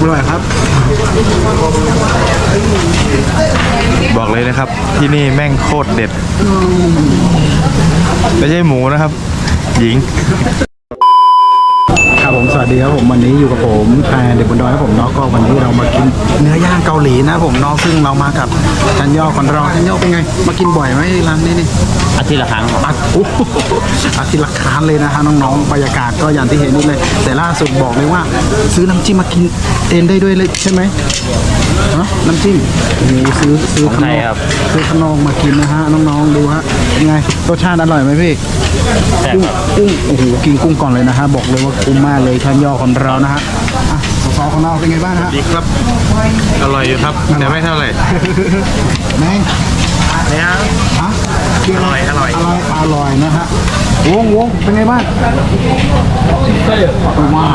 อร่อยครับ บอกเลยนะครับ ที่นี่แม่งโคตรเด็ด ไม่ใช่หมูนะครับ หญิง ครับผมสวัสดีครับผมวันนี้อยู่กับผมแทนเด็กบนดอยครับผมเนาะก็วันนี้เรามากินเนื้อย่างเกาหลีนะผมเนาะซึ่งเรามากับจันย่อคนเราจันย่อเป็นไง มากินบ่อยไหมร้านนี้นี่อาทิตย์ละครั้งครับอัดโอ้โหอาทิตย์ละครั้งเลยนะฮะน้องๆบรรยากาศก็อย่างที่เห็นนี่เลย แต่ล่าสุดบอกเลยว่า ซื้อน้ำจิ้มมากินเองได้ด้วยเลยใช่ไหม ฮะน้ำจิ้มโอ้โหซื้อซื้อขนมซื้อขนมมากินนะฮะน้องๆดูฮะยังไงรสชาติอร่อยไหมพี่แต่กุ้งกุ้งโอ้โหกินกุ้งก่อนเลยนะฮะบอกเลยว่าคุ้มมากเลยท่านย่อของเรานะฮะอะสอของเราเป็นไงบ้างฮะดีครับอร่อยอยู่ครับแต่ไม่เท่าไหร่แม่งเนี่ยฮะกินอร่อยอร่อยอร่อยอร่อย นะฮะวงวงเป็นไงบ้างว้า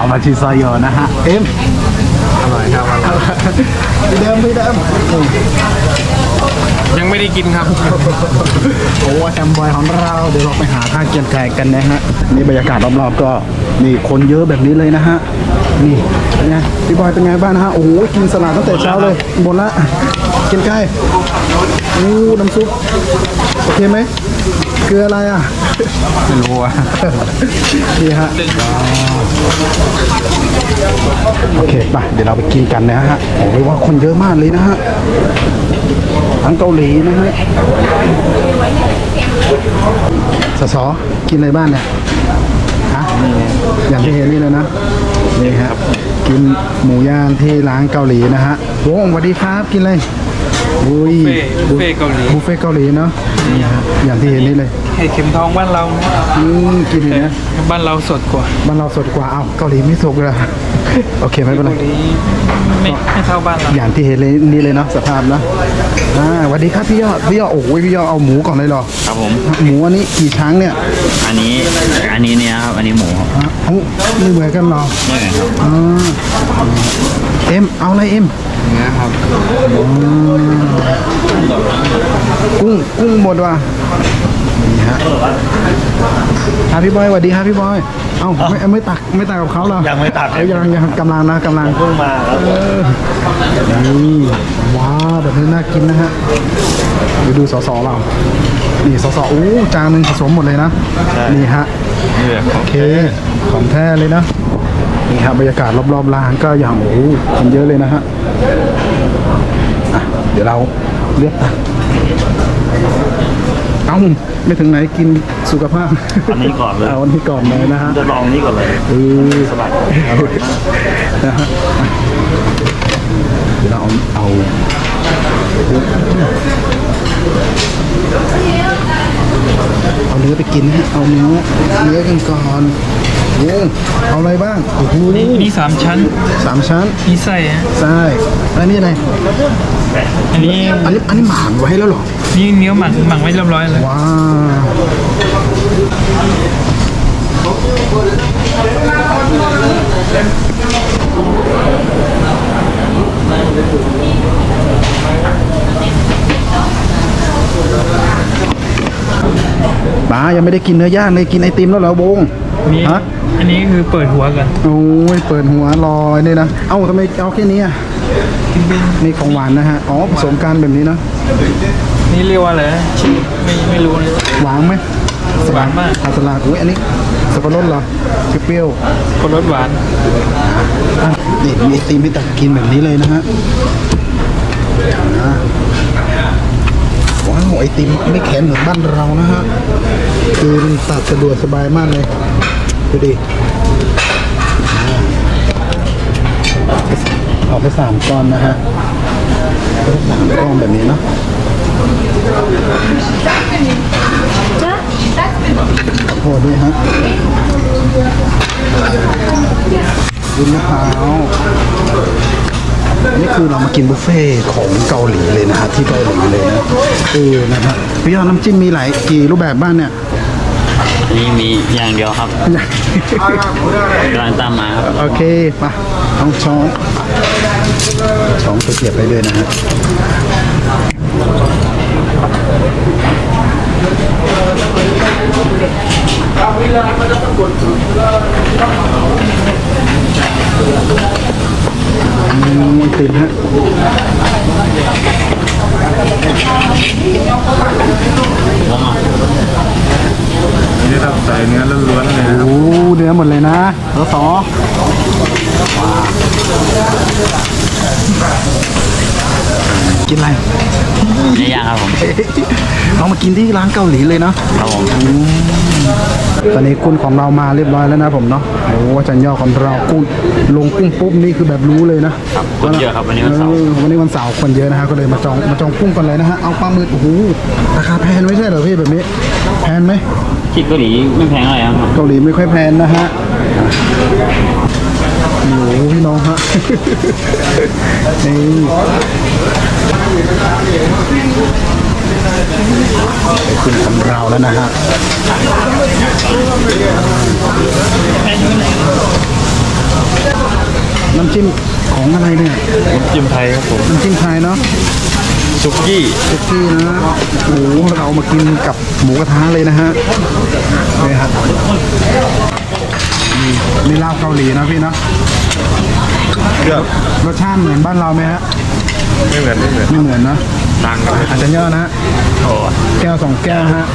วมาชิซอยอนะฮะเอ็มอร่อยครับอร่อยพี่เดิมพี่เดิมโอ้ยังไม่ได้กินครับโหแอมบอยของเราเดี๋ยวเราไปหาท่าเกียนไก่กันนะฮะนี่บรรยากาศรอบๆก็นี่คนเยอะแบบนี้เลยนะฮะนี่เป็นไงพี่บอยเป็นไงบ้างนะฮะโอ้โหกินสลัดตั้งแต่เช้าเลยหมดละเกียนไก่อู้น้ำซุปโอเคไหมเกลืออะไรอะ ไม่รู้อะนี่ฮะโอเคไปเดี๋ยวเราไปกินกันนะฮะโอ้ยว่าคนเยอะมากเลยนะฮะทั้งเกาหลีนะฮะสสกินอะไรบ้างเนี่ยฮะอย่างที่เห็นนี่เลยนะนี่ครับ กินหมูย่างที่ร้านเกาหลีนะฮะโอ้สวัสดีครับกินอะไร อุ้ยบุฟเฟ่ต์เกาหลีบุฟเฟ่ต์เกาหลีเนาะนี่ฮะอย่างที่เห็นนี่เลยเห็ดเข็มทองบ้านเราอืมกินอย่างเนี้ยบ้านเราสดกว่าบ้านเราสดกว่าเอาเกาหลีไม่สุกเลยโอเคไม่เป็นไรเกาหลีไม่ไม่เท่าบ้านเราอย่างที่เห็นเลยนี่เลยเนาะสภาพนะอ่าสวัสดีครับพี่ยอดพี่ยอดโอ้ยพี่ยอดเอาหมูก่อนเลยเหรอครับผมหมูอันนี้กี่ช้างเนี่ย อันนี้อันนี้เนี่ยครับอันนี้หมูครับอะเอ้าไม่เหมือนกันเหรอนี่ไงครับอ่าเอ็มเอาอะไรเอ็ม เนื้อครับกุ้งกุ้งหมดว่ะนี่ฮะอะพี่บอยสวัสดีครับพี่บอย เอ้าไม่ไม่ตักไม่ตักกับเขาเหรอยังไม่ตักเอ้ยยังยังกำลังนะกำลังเพิ่งมาครับนี่ว้าวแบบนี้น่ากินนะฮะเดี๋ยวดูสอสอเรานี่สอสออู้จานหนึ่งผสมหมดเลยนะนี่ฮะนี่แหละของโอเคของแท้เลยนะนี่ฮะบรรยากาศรอบๆร้านก็อย่างโอ้โหคนเยอะเลยนะฮะ อะเดี๋ยวเราเลือกตักเอ้าไม่ถึงไหนกินสุขภาพ อันนี้ก่อนเลยเอาอันนี้ก่อนเลยนะฮะจะลองนี้ก่อนเลยเออสลัดอร่อยมากนะฮะอะเดี๋ยวเราเอาเอาเอาเนื้อไปกินนะฮะเอาเนื้อเนื้อกันก่อน โอ้เอาอะไรบ้างโอ้โหนี่นี่สามชั้นสามชั้นนี่ไส้ฮะใช่แล้วนี่อะไรอันนี้อันนี้อันนี้หมานไว้แล้วเหรอนี่เนื้อหมักหมักไว้เรียบร้อยเลยว้าวป้ายังไม่ได้กินเนื้อย่างเลยกินไอติมแล้วเหรอวง นี่ฮะ อันนี้คือเปิดหัวกันโอ้ยเปิดหัวรอยนี่นะ เอ้าทำไมเอาแค่นี้อะนี่ของหวานนะฮะ อ๋อผสมกันแบบนี้นะ นี่เรียกว่าอะไรนะชื่อไม่ไม่รู้เลย หวานไหมหวานมากอัสลาอุ้ยอันนี้สับปะรดเหรอเปรี้ยวคนรสหวานๆอะนี่มีไอติมให้ตักกินแบบนี้เลยนะฮะอะว้าวไอติมไม่แข็งเหมือนบ้านเรานะฮะ คือมันตัดสะดวกสบายมากเลยดูดิเอาไปสามก้อนนะฮะเอาไปสามก้อนแบบนี้เนาะโหด้วยฮะวุ้นมะพร้าวอันนี่คือเรามากินบุฟเฟ่ต์ของเกาหลีเลยนะฮะที่เกาหลีเลยนะเออนะฮะพี่ยอดน้ำจิ้มมีหลายกี่รูปแบบบ้างเนี่ย อันนี้มีอย่างเดียวครับกำลังตามมาครับโอเคมาต้องช้อนช้อนตะเกียบไปเลยนะฮะ เนื้อล้วนๆเลยนะ โอ้เนื้อหมดเลยนะแล้วสอกินอะไร เนื้อย่างครับผมเรามากินที่ร้านเกาหลีเลยเนาะครับผมตอนนี้กุ้งของเรามาเรียบร้อยแล้วนะผมเนาะโอ้อาจารย์ย่อของเรากุ้งลงกุ้งปุ๊บนี่คือแบบรู้เลยนะครับคนเยอะครับวันนี้วันเสาร์ออวันนี้วันเสาร์คนเยอะนะฮะก็เลยมาจองมาจองกุ้งกันเลยนะฮะเอาปลาหมึกโอ้โหราคาแพงไม่ใช่เหรอพี่แบบนี้แพงไหมที่เกาหลีไม่แพงอะไรครับเกาหลีไม่ค่อยแพงนะฮะโอ้โหพี่น้องฮะนี่ ขึ้นของเราแล้วนะฮะน้ำจิ้มของอะไรเนี่ยน้ำจิ้มไทยครับผมน้ำจิ้มไทยเนาะซุกี้ซุกี้นะโอ้โหเราเอามากินกับหมูกระทะเลยนะฮะนี่ครับนี่นี่ลาบเกาหลีนะพี่เนาะ เลือกรสชาติเหมือนบ้านเราไหมฮะไม่เหมือนไม่เหมือนไม่เหมือนนะต่างกันเลยอาจจะเยอะนะฮะโอ้แก้วสองแก้วฮะ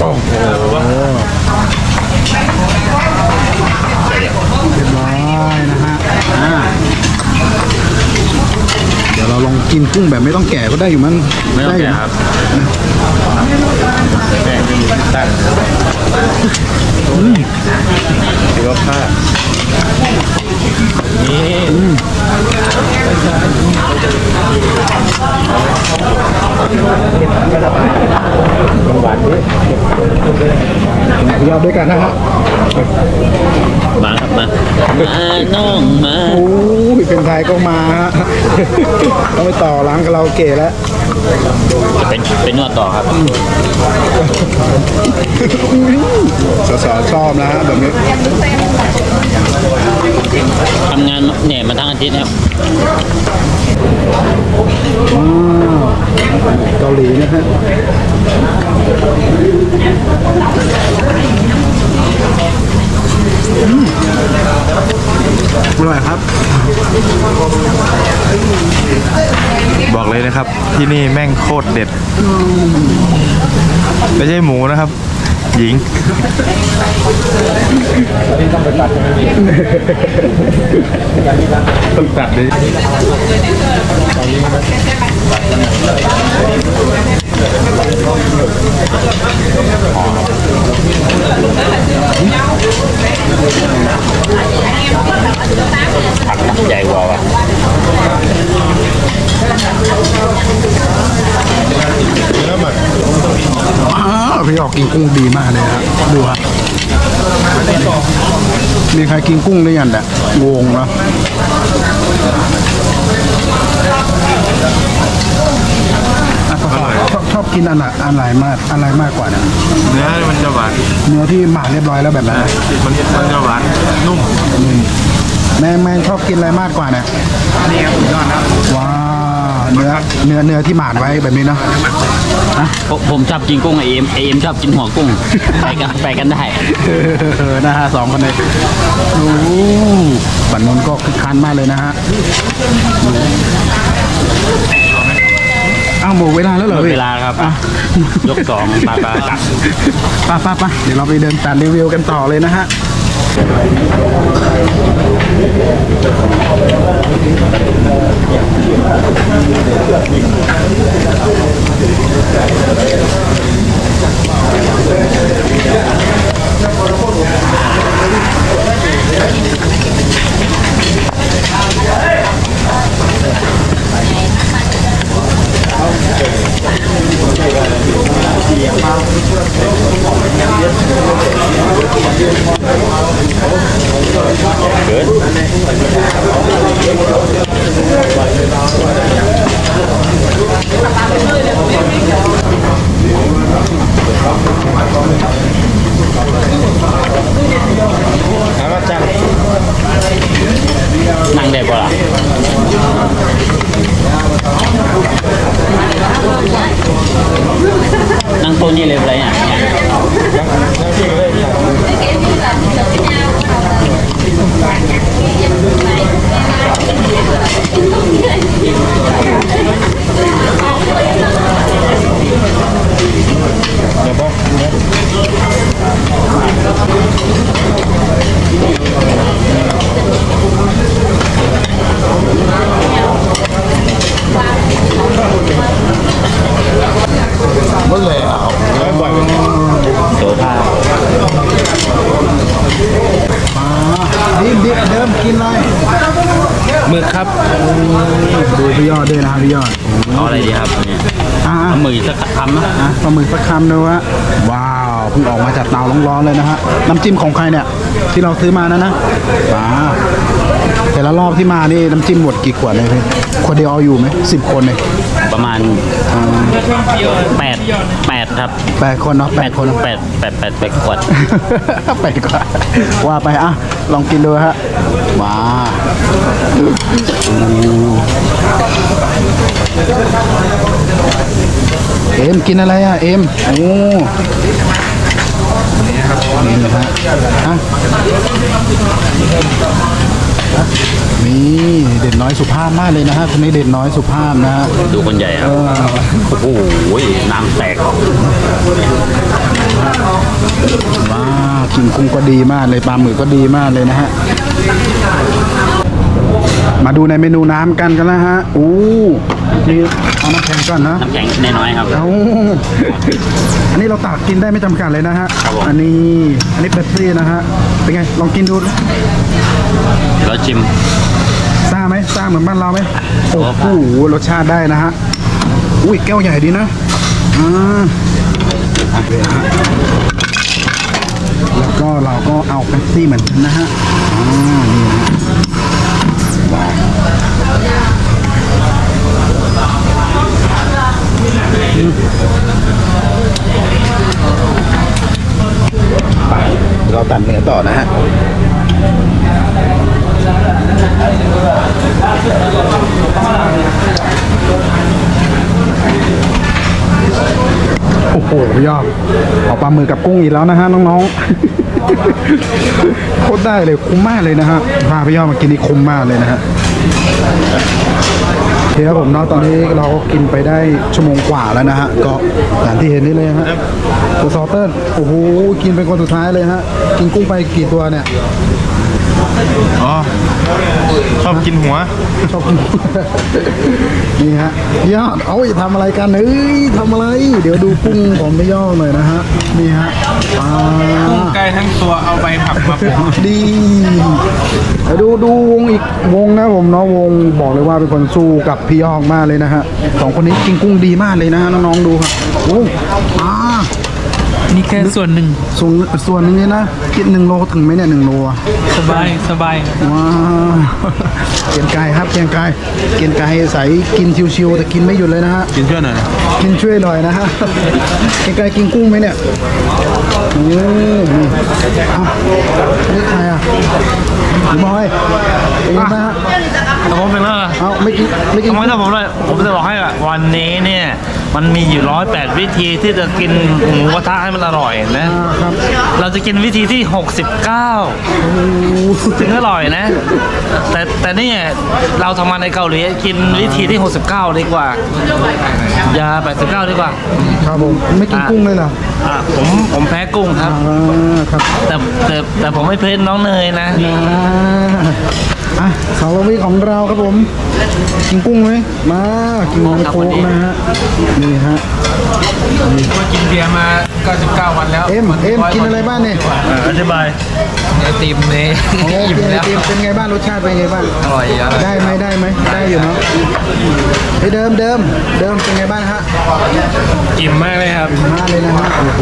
โอ้โหเรียบร้อยนะฮะอ่าเดี๋ยวเราลองกินกุ้งแบบไม่ต้องแกะก็ได้อยู่มั้งไม่ต้องด้ยู่แกะนะครับแป้งไม่มีตั้งถือว่าพลาดนี่ ยอดด้วยกันนะฮะมาครับมามาน้องมาโอ้ยเป็นไทยก็มาฮะต้องไปต่อร้านคาราโอเกะแล้วจะเป็นเป็นนวดต่อครับสสชอบนะฮะแบบนี้ ทำงานเหนื่อยมาทั้งอาทิตย์ครับว้าวเกาหลีนะฮะอร่อยครับ บอกเลยนะครับ ที่นี่แม่งโคตรเด็ด ไม่ใช่หมูนะครับ หญิงต้องตัดเลย ผักนะใหญ่กว่าว่ะอ้าวพี่ออกกินกุ้งดีมากเลยครับดูครับมีใครกินกุ้งได้ยังเนี่ยงงนะอะชอบชอบ กินอันไหนอันไหนมากอะไรมากกว่านะเนื้อมันจะหวานเนื้อที่หมักเรียบร้อยแล้วแบบนั้นนะมันมันจะหวานนุ่มแม่แม่ชอบกินอะไรมากกว่าเนี่ยนี่ครับยอดนะว้าวเนื้อเนื้อเนื้อที่หมักไว้แบบนี้เนาะผมผมชอบกินกุ้งไอเอ็มไอเอ็มชอบกินหัวกุ้ง ไปกันไปกันได้เออนะฮะสองคนเลยโอ้บันนนก็คึกคันมากเลยนะฮะ เอาหมดเวลาแล้วเหรอหมดเวลาครับ ยกสองปลาปลาตักปลาปลาปลาเดี๋ยวเราไปเดินตัดรีวิวกันต่อเลยนะฮะาหมึกสักคำด้วยวะว้าวเพิ่งออกมาจากเตาร้อนๆเลยนะฮะน้ำจิ้มของใครเนี่ย ที่เราซื้อมานะนะว้าแต่ละรอบที่มานี่น้ำจิ้มหมดกี่ขวดเลยพี่ขวดเดียวเอาอยู่ไหมสิบคนเลยประมาณแปดแปดครับแปดคนเนาะแปดคนแปดแปดแปดแปดขวดไปดีกว่าว่าไปอะลองกินดูฮะมา เอ็มกินอะไรอะเอ็มโอ้นี่นะฮะอะนี่เด่นน้อยสุภาพมากเลยนะฮะคนนี้เด่นน้อยสุภาพนะฮะดูคนใหญ่ครับโอ้โหน้ำแตกว้าวกินกุ้งก็ดีมากเลยปลาหมึกก็ดีมากเลยนะฮะมาดูในเมนูน้ำกันกันแล้วฮะอู้ นี่เอาน้ำแข็งก่อนนะน้ำแข็งน้อยๆครับ เอาอันนี้เราตักกินได้ไม่จำกัดเลยนะฮะ ครับผม อันนี้อันนี้เป๊ปซี่นะฮะ เป็นไง ลองกินดูแล้วชิม ซ่าไหมซ่าเหมือนบ้านเราไหมโอ้โหรสชาติได้นะฮะ อุ้ยแก้วใหญ่ดีนะ อ่า แล้วก็เราก็เอาเป๊ปซี่เหมือนกันนะฮะอ่านี่นะฮะว้าว ไปเราตัดเนื้อต่อนะฮะโอ้โหพี่ยอดเอาปลาหมึกกับกุ้งอีกแล้วนะฮะน้องๆโคตรได้เลยคุ้มมากเลยนะฮะพาพี่ยอดมากินนี่คุ้มมากเลยนะฮะ คครับผมเนาะตอนนี้เราก็กินไปได้ชั่วโมงกว่าแล้วนะฮะก็อย่างที่เห็นนี่เลยฮะตัวซอเตอร์โอ้โหกินเป็นคนสุดท้ายเลยฮะกินกุ้งไปกี่ตัวเนี่ย อ๋อ ชอบกินหัว ชอบกินนี่ฮะพี่ยอดเอาอย่าทำอะไรกันเอ้ยทำอะไร เดี๋ยวดูกุ้งของพี่ยอดหน่อยนะฮะ นี่ฮะปลาไก่ทั้งตัวเอาใบผักมาปรุงดีเดี๋ยวดูดูวงอีกวงนะผมเนาะวงบอกเลยว่าเป็นคนสู้กับพี่ยอกมากเลยนะฮะสองคนนี้กินกุ้งดีมากเลยนะฮะน้องๆดูครับโอ้อ่า นี่แค่ส่วนหนึ่งส่วนส่วนหนึงเนี่ยนะกินหนึ่งโลถึงไหมเนี่ยหนึ่งโลอะสบายสบายว้าวเกียนไก่ครับเกียนไก่เกียนไก่ใสกินชิวๆแต่กินไม่หยุดเลยนะฮะ กินช่วยหน่อยกินช่วยหน่อยนะฮะเกียนไก่กินกุ้งไหมเนี่ยโอ้นี่เอ้านี่ใครอะพี่บอยเป็นไงบ้างฮะแต่ผมเป็นแล้วเหรอเอ้าไม่กินไม่กิน ทำไมต้องผมเลยผมจะบอกให้ว่าวันนี้เนี่ย มันมีอยู่ร้อยแปดวิธีที่จะกินหมูกระทะให้มันอร่อยนะอ่าครับเราจะกินวิธีที่ 69 ถึงอร่อยนะ แต่แต่นี่เราทำมาในเกาหลีกินวิธีที่ 69 ดีกว่าอย่า89 ดีกว่า ครับผม ไม่กินกุ้งเลยเหรออะผมผมแพ้กุ้งครับอ่าครับ แต่แต่แต่ผมไม่เพ้นน้องเนยนะ อ่าอะสาววิของเราครับผมกินกุ้งไหมมากินน้ำโค้กนะฮะนี่ฮะมากินเบียร์มา 99 วันแล้ว เอ็มเอ็มกินอะไรบ้างเนี่ยอธิบายไอติมนี่โอ้อิ่มกินไอแล้วติมเป็นไงบ้างรสชาติเป็นไงบ้างอร่อยอร่อยได้ไหมได้ไหมได้อยู่เนาะไอเดิมเดิมเดิมเป็นไงบ้างฮะอิ่มมากเลยครับมาเลยนะฮะโอ้โห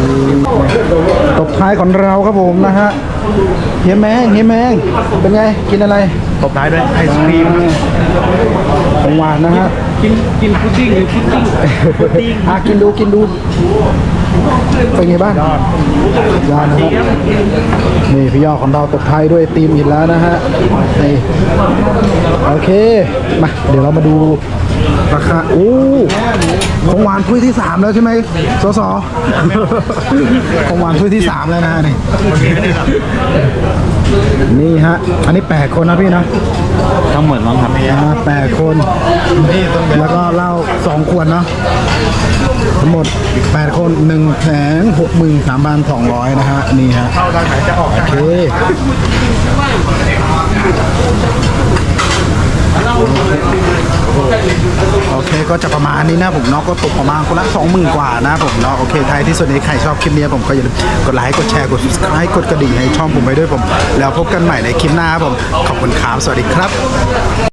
ตบท้ายของเราครับผมนะฮะ เฮียแมงเฮียแมงเป็นไง กินอะไรตบท้ายด้วยไอศครีมของหวานนะฮะกินกินพุดดิ้งหรือพุดดิ้งอะกินดูกินดู เป็นไงบ้างยอดนะครับนี่พี่ยอดของเราตบท้ายด้วยตีมอีกแล้วนะฮะนี่โอเคมาเดี๋ยวเรามาดูราคาโอ้ของหวานถ้วยที่สามแล้วใช่ไหมสสของหวานถ้วยที่สามแล้วนะฮะนี่นี่ฮะอันนี้แปดคนนะพี่นะ ทั้งหมดมั้งครับอ่าแปดคน แล้วก็เหล้าสองขวดเนาะทั้งหมดแปดคนหนึ่งแสนหกหมื่นสามพันสองร้อยนะฮะ นี่ฮะเข้าทางไหนจะออกโอเค โอเคก็จะประมาณนี้นะผมเนาะก็ตกประมาณคนละ20,000กว่านะผมเนาะโอเคท้ายที่สุดนี้ใครชอบคลิปนี้ผมก็อย่าลืมกดไลค์กดแชร์กด subscribe กดกระดิ่งให้ช่องผมไปด้วยผม แล้วพบกันใหม่ในคลิปหน้าครับผมขอบคุณครับสวัสดีครับ